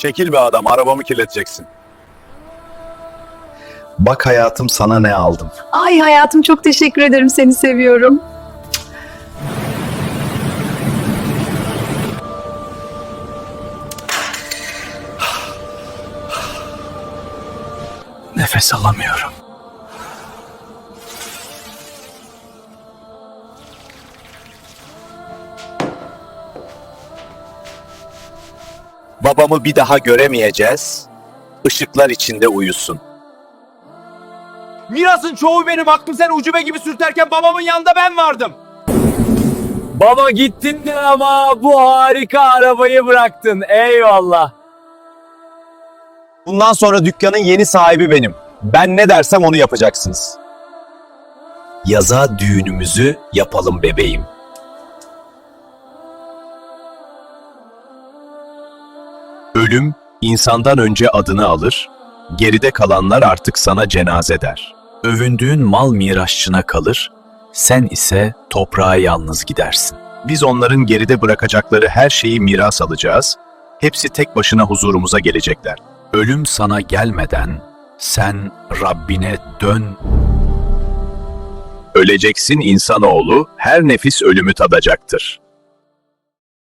Çekil be adam, arabamı kirleteceksin. Bak hayatım sana ne aldım. Ay hayatım çok teşekkür ederim. Seni seviyorum. Nefes alamıyorum. Babamı bir daha göremeyeceğiz. Işıklar içinde uyusun. Mirasın çoğu benim hakkım sen ucube gibi sürterken babamın yanında ben vardım. Baba gittin de ama bu harika arabayı bıraktın. Eyvallah. Bundan sonra dükkanın yeni sahibi benim. Ben ne dersem onu yapacaksınız. Yaza düğünümüzü yapalım bebeğim. Ölüm insandan önce adını alır, geride kalanlar artık sana cenaze der. Övündüğün mal mirasçına kalır, sen ise toprağa yalnız gidersin. Biz onların geride bırakacakları her şeyi miras alacağız, hepsi tek başına huzurumuza gelecekler. Ölüm sana gelmeden sen Rabbine dön Öleceksin insanoğlu, her nefis ölümü tadacaktır.